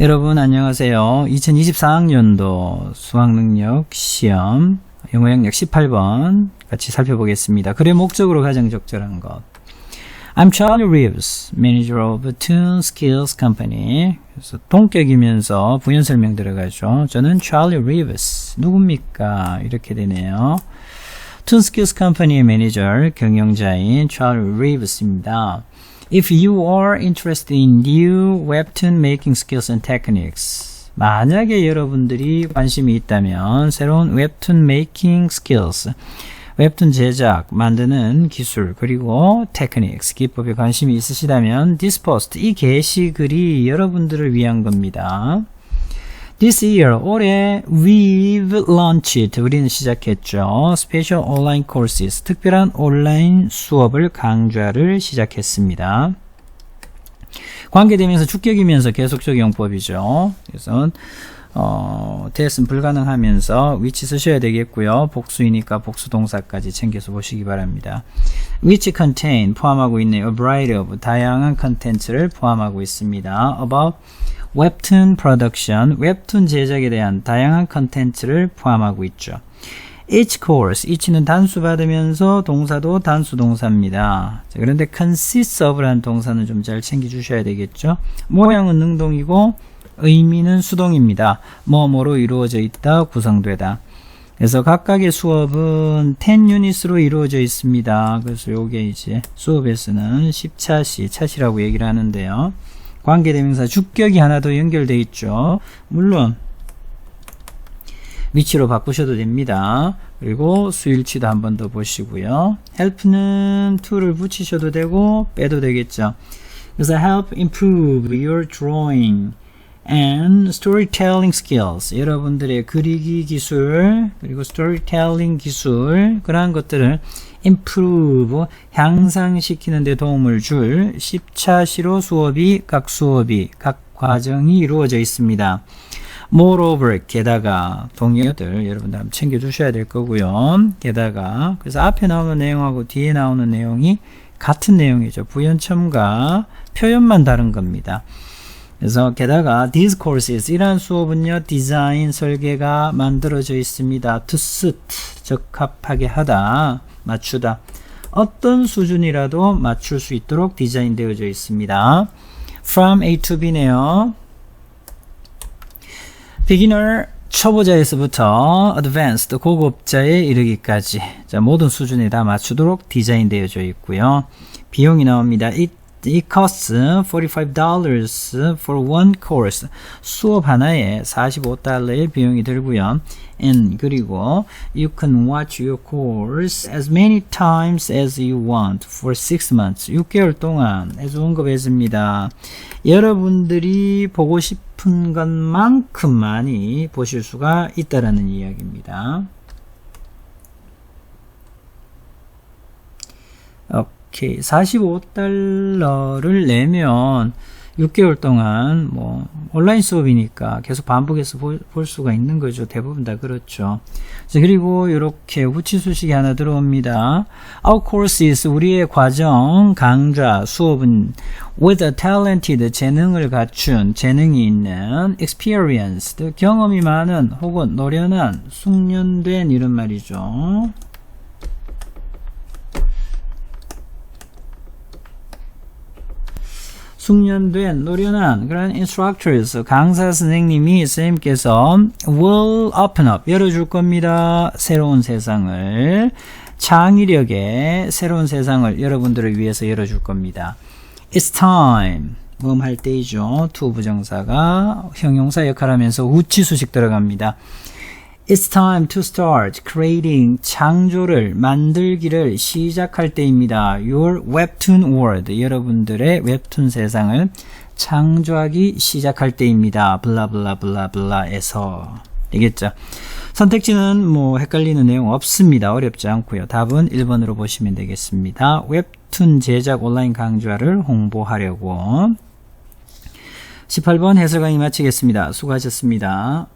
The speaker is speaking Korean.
여러분 안녕하세요. 2024학년도 수학능력 시험 영어 영역 18번 같이 살펴보겠습니다. 글의 목적으로 가장 적절한 것. I'm Charlie Reeves, manager of Tune Skills Company. 그래서 동격이면서 부연 설명 들어가죠. 저는 Charlie Reeves. 누굽니까? 이렇게 되네요. Tune Skills Company 매니저 경영자인 Charlie Reeves입니다. If you are interested in new webtoon making skills and techniques, 만약에 여러분들이 관심이 있다면 새로운 웹툰 메이킹 스킬스, 웹툰 제작, 만드는 기술, 그리고 techniques, 기법에 관심이 있으시다면 post, 이 게시글이 여러분들을 위한 겁니다. This year, 올해 we've launched, 우리는 시작했죠. Special online courses, 특별한 온라인 수업을 강좌를 시작했습니다. 관계되면서 주격이면서 계속적 용법이죠. 그래서 어, 대은 불가능하면서 위치 쓰셔야 되겠고요. 복수이니까 복수 동사까지 챙겨서 보시기 바랍니다. which contain 포함하고 있는 a variety of 다양한 컨텐츠를 포함하고 있습니다. about 웹툰 프로덕션, 웹툰 제작에 대한 다양한 컨텐츠를 포함하고 있죠. each course, each는 단수 받으면서 동사도 단수 동사입니다. 자, 그런데 consists of라는 동사는 좀 잘 챙겨 주셔야 되겠죠. 모양은 능동이고 의미는 수동입니다. 뭐뭐로 이루어져 있다, 구성되다. 그래서 각각의 수업은 10 유닛으로 이루어져 있습니다. 그래서 요게 이제 수업에서는 10차시, 차시라고 얘기를 하는데요. 관계대명사 주격이 하나 더 연결돼 있죠. 물론 위치로 바꾸셔도 됩니다. 그리고 수일치도 한 번 더 보시고요. help는 to를 붙이셔도 되고 빼도 되겠죠. 그래서 help improve your drawing and storytelling skills. 여러분들의 그리기 기술 그리고 storytelling 기술 그러한 것들을 improve 향상시키는 데 도움을 줄 10차시로 수업이 각 수업이 각 과정이 이루어져 있습니다. moreover 게다가 동의어들 여러분들 한번 챙겨 주셔야 될 거고요. 게다가 그래서 앞에 나오는 내용하고 뒤에 나오는 내용이 같은 내용이죠. 부연첨가 표현만 다른 겁니다. 그래서 게다가 these courses 이러한 수업은요 디자인 설계가 만들어져 있습니다. to suit 적합하게 하다 맞추다 어떤 수준이라도 맞출 수 있도록 디자인되어져 있습니다. from A to B네요. beginner 초보자에서부터 advanced 고급자에 이르기까지 자, 모든 수준에 다 맞추도록 디자인되어져 있고요. 비용이 나옵니다. It It costs $45 for one course. 수업 하나에 45달러의 비용이 들고요. And 그리고 you can watch your course as many times as you want for 6 months. 6개월 동안 as 언급했습니다. 여러분들이 보고 싶은 것만큼 많이 보실 수가 있다라는 이야기입니다. 오케이. 45달러를 내면 6개월 동안 뭐 온라인 수업이니까 계속 반복해서 볼, 볼 수가 있는 거죠. 대부분 다 그렇죠. 자, 그리고 이렇게 후치 수식이 하나 들어옵니다. Our courses 우리의 과정 강좌 수업은 with a talented 재능을 갖춘 재능이 있는 experienced 경험이 많은 혹은 노련한 숙련된 이런 말이죠. 숙련된 노련한 그런 instructors 강사 선생님이 선생님께서 will open up 열어줄 겁니다. 새로운 세상을 창의력의 새로운 세상을 여러분들을 위해서 열어줄 겁니다. It's time 모음할 때이죠. to 부정사가 형용사 역할하면서 우치 수식 들어갑니다. It's time to start creating 창조를 만들기를 시작할 때입니다. Your webtoon world 여러분들의 웹툰 세상을 창조하기 시작할 때입니다. 블라블라블라블라에서 되겠죠. 선택지는 뭐 헷갈리는 내용 없습니다. 어렵지 않고요. 답은 1번으로 보시면 되겠습니다. 웹툰 제작 온라인 강좌를 홍보하려고 18번 해설 강의 마치겠습니다. 수고하셨습니다.